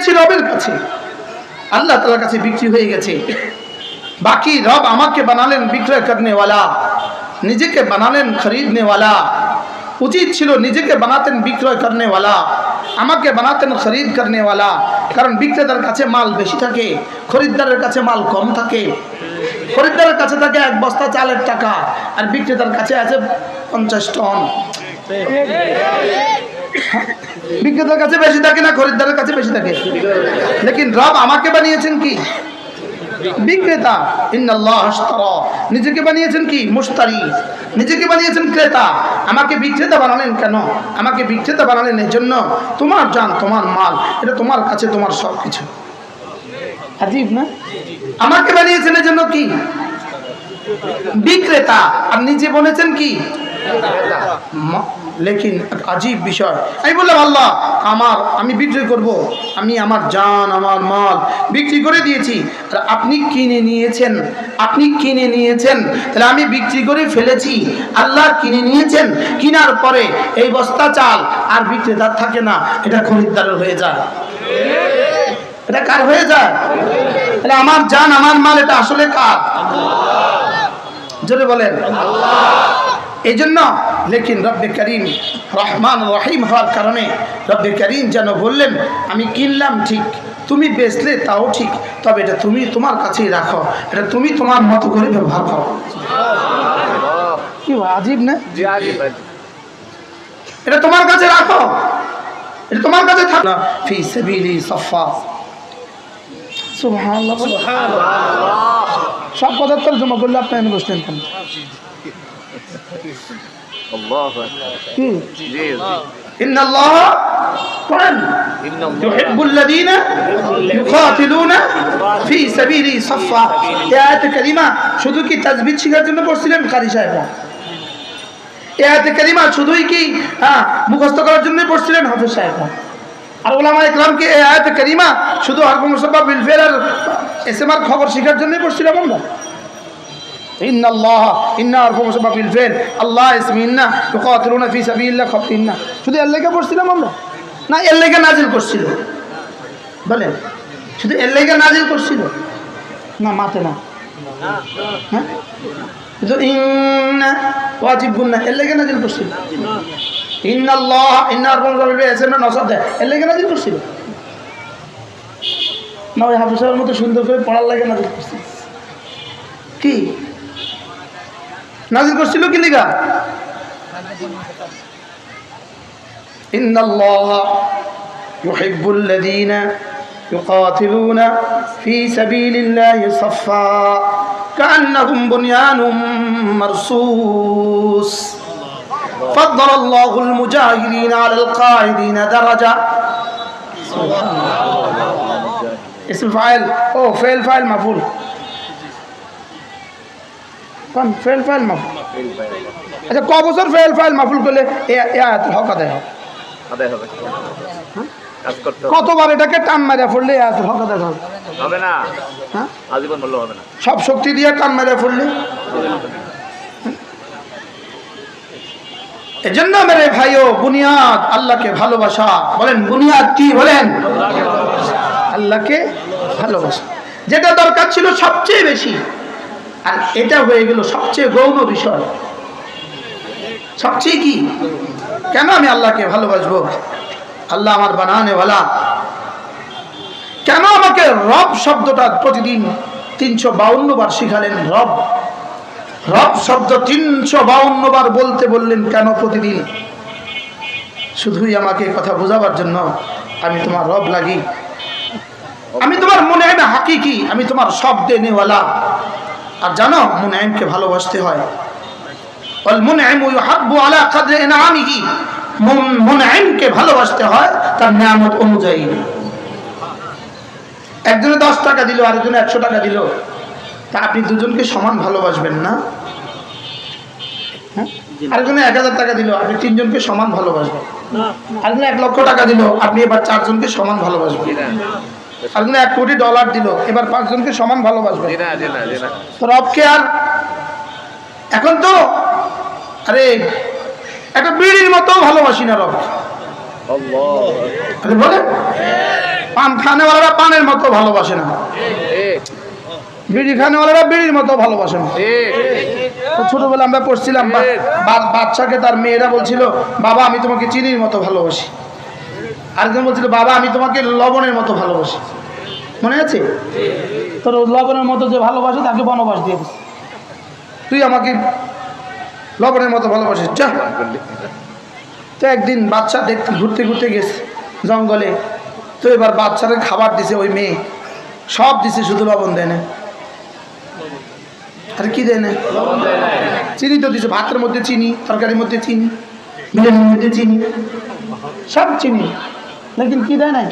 দিয়েছি রবের কাছে। আল্লাহ তালার কাছে বিক্রি হয়ে গেছে। বাকি রব আমাকে বানালেন বিক্রয় করনেওয়ালা, নিজেকে বানালেন খরিদনেওয়ালা। উচিত ছিল নিজেকে বানাতেন বিক্রয় করনেওয়ালা, আমাকে বানাতেন খরিদ করনেওয়ালা। কারণ বিক্রেতার কাছে মাল বেশি থাকে, খরিদ্দারের কাছে মাল কম থাকে। খরিদ্দারের কাছে থাকে এক বস্তা চালের টাকা, আর বিক্রেতার কাছে আছে পঞ্চাশ টন। বিক্রেতার কাছে বেশি থাকে না, খরিদ্দারের কাছে বেশি থাকে? লেকিন রব আমাকে বানিয়েছেন কি? বিক্রেতা। নিজেকে বানিয়েছেন কি? মুশতারি। নিজেকে বানিয়েছেন ক্রেতা। আমাকে বিক্রেতা বানালেন কেন? আমাকে বিক্রেতা বানালেন এই জন্য তোমার জান, তোমার মাল, এটা তোমার কাছে, তোমার সব কিছু আজীব না? আমাকে বানিয়েছেন এই জন্য কি? বিক্রেতা। আর নিজে বলেছেন কি? লেকিন আজীব বিষয়। আমি বললাম, আল্লাহ, আমার, আমি বিক্রি করব। আমি আমার জান, আমার মাল বিক্রি করে দিয়েছি। আর আপনি কিনে নিয়েছেন? আপনি কিনে নিয়েছেন? তাহলে আমি বিক্রি করে ফেলেছি। আল্লাহ কিনে নিয়েছেন? কিনার পরে এই বস্তা চাল আর বিক্রেতার থাকে না। এটা খরিদ্দারের হয়ে যায়। এটা কার হয়ে যায়? তাহলে আমার জান, আমার মাল, এটা আসলে কার? জোরে বলেন। এই জন্য লেকিন রব্বে করিম রহমান রহিম হওয়ার কারণে রব্বে করিম যেন বললেন আমি কিনলাম ঠিক তুমি বেচলে তাও ঠিক তবে এটা তুমি তোমার কাছেই রাখো এটা তুমি তোমার মতো করে ব্যবহার করো। কি আজীব না? এটা তোমার কাছে রাখো এটা তোমার কাছে থাক না ফি সাবিলি সাফা। সুবহানাল্লাহ। সুবহানাল্লাহ। সব কথা তর্জমা করলে আপনি বসলেন কেন? আল্লাহ কি জি জি إن الله قرآن ইন্নাল্লাহ يحب الذين يقاتلون في سبيله صفا এই আয়াতে কারিমা শুধু কি তাজবিদ শেখার জন্য পড়ছিলেন কারি সাহেবরা এই আয়াতে কারিমা শুধুই কি হ্যাঁ মুখস্থ করার জন্যই পড়ছিলেন হাফিজ সাহেবরা আর ওলামা ইকরামকে এই আয়াতে কারিমা শুধু হরফ মুসাব্বা বিলফের আর এসএমআর খবর শেখার জন্যই পড়ছিলাম আমরা إن الله إن عرف مسبب بالفعل الله اسم إن يقاتلون في سبيل الله خط إن শুধু এর লেগে পড়ছিলাম আমরা না এর লেগে নাজিল করছিল বলেন শুধু এর লেগে নাজিল করছিল না মাতে না হ্যাঁ শুধু ইন ওয়াজিব গুন্না এর লেগে নাজিল করছিল in Allah in আরফ মুসাব্বাব bill SM নসব দেয় এর লেগে নাজিল করছিল না ওই হাফিজের মতো সুন্দর করে পড়ার লাগে নাজিল করছিল কি নাজিল করছিল কি লিগা إن الله يحب الذين يقاتلون في سبيل الله صفا كأنهم بنيان مرصوص فضل الله المجاهدين على القاعدين درجة اسم فاعل او فعل فاعل مفعول কোন ফেল ফাইল মাফুল। আচ্ছা ক বছর ফেল ফাইল মাফুল করলে হক আদায় হবে? করতে হবে। কতবার এটাকে টান মারা আয়াতুল হক আদায় হবে? হবে না। হ্যাঁ? আজীবন হবে না। সব শক্তি দিয়ে টান মারা পড়লে এজন্য মেরে ভাইও বুনিয়াদ আল্লাহকে ভালোবাসা। বলেন বুনিয়াদ কি বলেন? আল্লাহকে ভালোবাসা। যেটা দরকার ছিল সবচেয়ে বেশি। আর এটা হয়ে গেল সবচেয়ে গৌণ বিষয়। সবচেয়ে কি? কেন আমি আল্লাহকে ভালোবাসবো? আল্লাহ আমার বানানে ভালা কেন আমাকে রব শব্দটা প্রতিদিন তিনশো বাউন্ন বার শিখালেন রব? রব শব্দ তিনশো বাউন্ন বার বলতে বললেন কেন প্রতিদিন? শুধুই আমাকে কথা বোঝাবার জন্য আমি তোমার রব লাগি। আমি তোমার মনে হয় না হাকি কি আমি তোমার সব দেনেওয়ালা আর জানো মুনআমকে ভালোবাসতে হয়। ওয়াল মুনআমু ইউহাব্বু আলা কদরি ইনআমিহি। মুনআমকে ভালোবাসতে হয় তার নিয়ামত অনুযায়ী। একজনে দশ টাকা দিল, আরেকজনে একশো টাকা দিল। তা আপনি দুজনকে সমান ভালোবাসবেন না? হ্যাঁ? আরেকজনে এক হাজার টাকা দিল, আপনি তিনজনকে সমান ভালোবাসবেন। আরেকজনে এক লক্ষ টাকা দিল, আপনি এবার চারজনকে সমান ভালোবাসবেন। জি না এক কোটি ডলার দিল। এবার পাঁচজনকে সমান তো রবকে আর এখন তো আরে একটা বিড়ির মতো ভালোবাসি না রব। বলে পান খানেওয়ালারা পানের মতো ভালোবাসে না। বিড়ি খানেওয়ালারা বিড়ির মতো ভালোবাসে না। ছোটবেলা আমরা পড়ছিলাম বাচ্চাকে তার মেয়েরা বলছিল বাবা আমি তোমাকে চিনির মতো ভালোবাসি। আরেকজন বলছিল, বাবা, আমি তোমাকে লবণের মতো ভালোবাসি। মনে আছে? তোর লবণের মতো যে ভালোবাসে, তাকে বনবাস দিয়ে তুই আমাকে লবণের মতো ভালোবাসিস, যা। তো একদিন বাচ্চা দেখতে, ঘুরতে ঘুরতে গেছে জঙ্গলে। তো এবার বাচ্চারে খাবার দিছে ওই মেয়ে। সব দিছে, শুধু লবণ দেয় না। আর কি দেয় না? চিনি তো দিছে, ভাতের মধ্যে চিনি, তরকারির মধ্যে চিনি মধ্যে চিনি, সব চিনি। লেকিন কি দেয় নাই?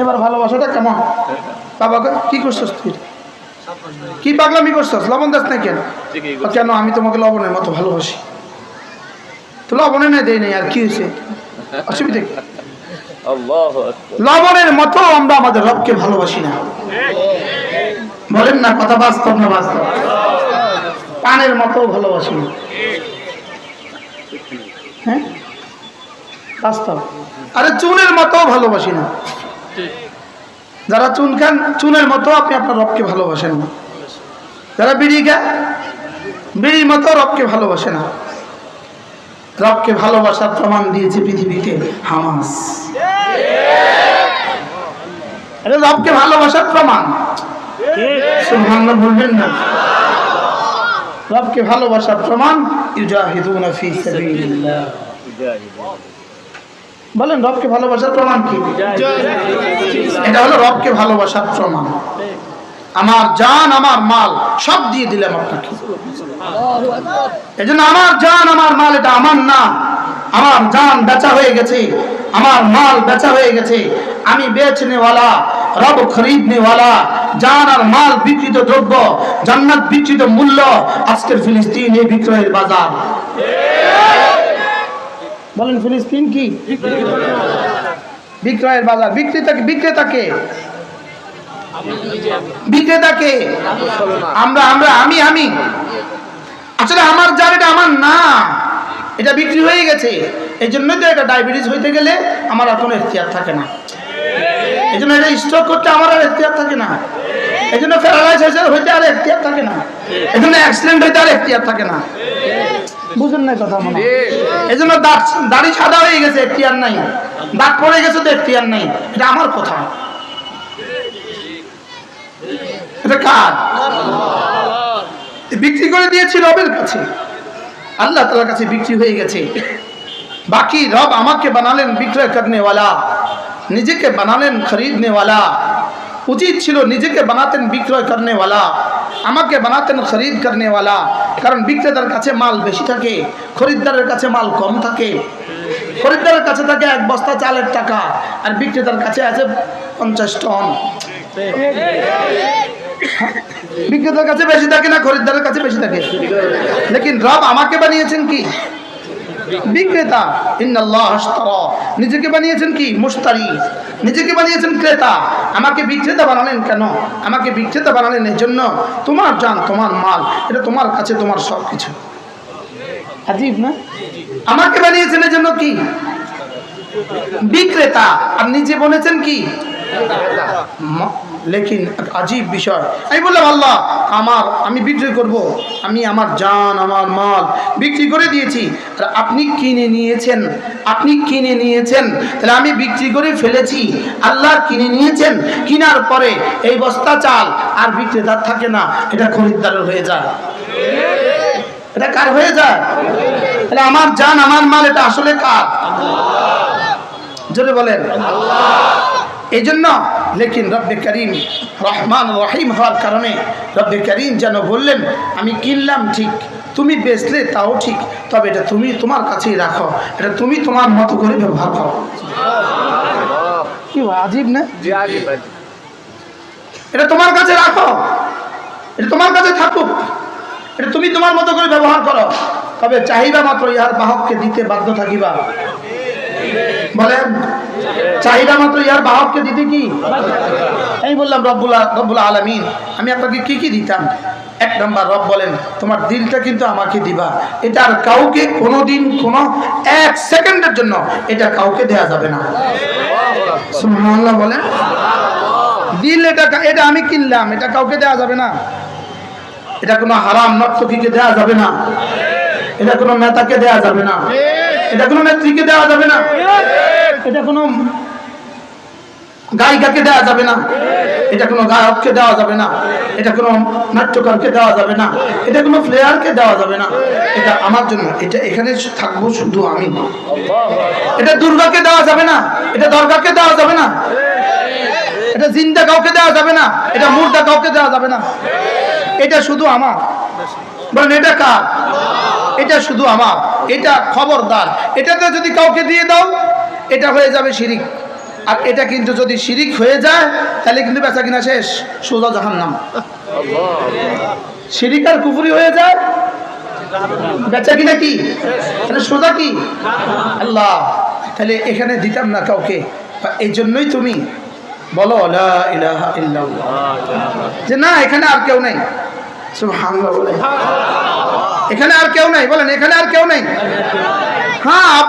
এবার ভালোবাসাটা কেমন? বাবাকে কি করছস তুই? কি পাগলামি করছস? লবণ দাস না কেন? কেন আমি তোমাকে লবণের মতো ভালোবাসি। তো লবণে না দেয় নাই আর কি হয়েছে? অসুবিধা কি? লবণের মতো আমরা আমাদের রবকে ভালোবাসি না। বলেন না কথা বাস্তব না বাস্তব? পানের মতো ভালোবাসি না। হ্যাঁ? বাস্তব। আরে চুনের মতো ভালোবাসি না। যারা চুন খান চুনের মতো আপনি আপনার রবকে ভালোবাসেন না। যারা বিড়ি খান বিড়ির মতো রবকে ভালোবাসে না। রবকে ভালোবাসার প্রমাণ দিয়েছে পৃথিবীতে হামাস। এটা রবকে ভালোবাসার প্রমাণ? সুবহানাল্লাহ বলবেন না। রবকে ভালোবাসার প্রমাণ ইউজাহিদুনা ফি সাবিলিল্লাহ। বলেন, রবকে ভালোবাসার প্রমাণ কি? এটা হলো রবকে ভালোবাসার প্রমাণ। আমার জান, আমার মাল, সব দিয়ে দিলাম আপনাকে। জন্য আমার জান, আমার মাল, এটা আমার না। আমার জান বেচা হয়ে গেছে, আমার মাল বেচা হয়ে গেছে। আমি বেচনেওয়ালা, রব খরিদনেওয়ালা, জান আর মাল বিকৃত দ্রব্য, জান্নাত বিকৃত মূল্য, আজকের ফিলিস্তিন এই বিক্রয়ের বাজার। বলেন, ফিলিস্তিন কি? বিক্রয়ের বাজার। বিক্রেতা বিক্রেতাকে? বিক্রেতাকে? আমরা আমরা আমি আমি। আসলে আমার যার এটা আমার না এটা বিক্রি হয়ে গেছে। এই জন্যই তো এটা ডায়াবেটিস হইতে গেলে আমার আর কোনো এখতিয়ার থাকে না। এই জন্য এটা স্ট্রোক করতে আমার আর এখতিয়ার থাকে না। এই জন্য প্যারালাইজ হইতে আর এখতিয়ার থাকে না। এই জন্য অ্যাক্সিডেন্ট হইতে আর এখতিয়ার থাকে না। বুঝুন না কথা মনে এই জন্য দাঁত দাড়ি সাদা হয়ে গেছে এখতিয়ার নাই। দাঁত পড়ে গেছে তো এখতিয়ার নাই। এটা আমার কথা। এটা কার? বিক্রি করে দিয়েছি রবের কাছে। আল্লাহ তালার কাছে বিক্রি হয়ে গেছে। বাকি রব আমাকে বানালেন বিক্রয় করনেওয়ালা। নিজেকে বানালেন খরিদনেওয়ালা। উচিত ছিল নিজেকে বানাতেন বিক্রয় করনেওয়ালা। আমাকে বানাতেন খরিদ করনেওয়ালা। কারণ বিক্রেতার কাছে মাল বেশি থাকে, খরিদ্দারের কাছে মাল কম থাকে। খরিদ্দারের কাছে থাকে এক বস্তা চালের টাকা, আর বিক্রেতার কাছে আছে পঞ্চাশ টন। বিক্রেতার কাছে বেশি থাকে না খরিদ্দারের কাছে বেশি থাকে। লেকিন রব আমাকে বানিয়েছেন কি? বিক্রেতা। নিজেকে বানিয়েছেন কি? মুশতারি। নিজেকে বানিয়েছেন ক্রেতা। আমাকে বিক্রেতা বানালেন কেন? আমাকে বিক্রেতা বানালেন এই জন্য তোমার জান তোমার মাল এটা তোমার কাছে তোমার সব কিছু আজীব না? আমাকে বানিয়েছেন এই জন্য কি? বিক্রেতা। আর নিজে বলেছেন কি? লেকিন, আজীব বিষয়। আমি বললাম, আল্লাহ, আমার, আমি বিক্রি করব। আমি আমার জান, আমার মাল বিক্রি করে দিয়েছি। আর আপনি কিনে নিয়েছেন, আপনি কিনে নিয়েছেন। তাহলে আমি বিক্রি করে ফেলেছি। আল্লাহ কিনে নিয়েছেন। কিনার পরে এই বস্তা চাল আর বিক্রেতার থাকে না। এটা খরিদ্দারের হয়ে যায়। এটা কার হয়ে যায়? তাহলে আমার জান, আমার মাল, এটা আসলে কার? জোরে বলেন। এই জন্য লেকিন রব্বে করিম রহমান রহিম হওয়ার কারণে রব্বে করিম যেন বললেন আমি কিনলাম ঠিক তুমি বেচলে তাও ঠিক তবে এটা তুমি তোমার কাছেই রাখো এটা তুমি তোমার মতো করে ব্যবহার করো। কি আজীব না এটা তোমার কাছে রাখো এটা তোমার কাছে থাকুক এটা তুমি তোমার মতো করে ব্যবহার করো তবে চাহিদা মাত্র ইহার বাহককে দিতে বাধ্য থাকিবা। বলেন চাহিদা মাত্র, ইয়ার বাহককে দিতে কি? আমি বললাম, রব্বুল আ- রব্বুল আলমিন। আমি আপনাকে কি কি দিতাম? এক নম্বর, রব বলেন, তোমার দিলটা কিন্তু আমাকে দিবা। এটা আর কাউকে কোনো দিন কোনো এক সেকেন্ডের জন্য এটা কাউকে দেয়া যাবে না। সুবহানাল্লাহ বলে দিল এটা এটা আমি কিনলাম, এটা কাউকে দেওয়া যাবে না। এটা কোনো হারাম নর্তকীকে দেওয়া যাবে না। এটা কোনো নেতাকে দেওয়া যাবে না। এটা কোনো নেত্রীকে দেওয়া যাবে না। এটা কোনো গায়িকাকে দেওয়া যাবে না। এটা কোনো গায়ককে দেওয়া যাবে না। এটা কোনো নাট্যকারকে দেওয়া যাবে না। এটা কোনো প্লেয়ারকে দেওয়া যাবে না। এটা আমার জন্য। এটা এখানে থাকব শুধু আমি। এটা দুর্গাকে দেওয়া যাবে না। এটা দরগাকে দেওয়া যাবে না। এটা জিন্দা কাউকে দেওয়া যাবে না। এটা মুর্দা কাউকে দেওয়া যাবে না। এটা শুধু আমার। বলেন, এটা কার? এটা শুধু আমার। এটা খবরদার। এটাতে যদি কাউকে দিয়ে দাও, এটা হয়ে যাবে শিরিক। আর এটা কিন্তু যদি শিরিক হয়ে যায়, তাহলে কিন্তু বেচা কিনা শেষ, সোজা জাহান্নাম। শিরিক আর কুফুরি হয়ে যায়, বেচা কিনা কি? সোজা কি? আল্লাহ, তাহলে এখানে দিতাম না কাউকে। এই জন্যই তুমি বলো যে না, এখানে আর কেউ নেই। এখানে আর কেউ নাই, বলেন, এখানে আর কেউ নেই। হ্যাঁ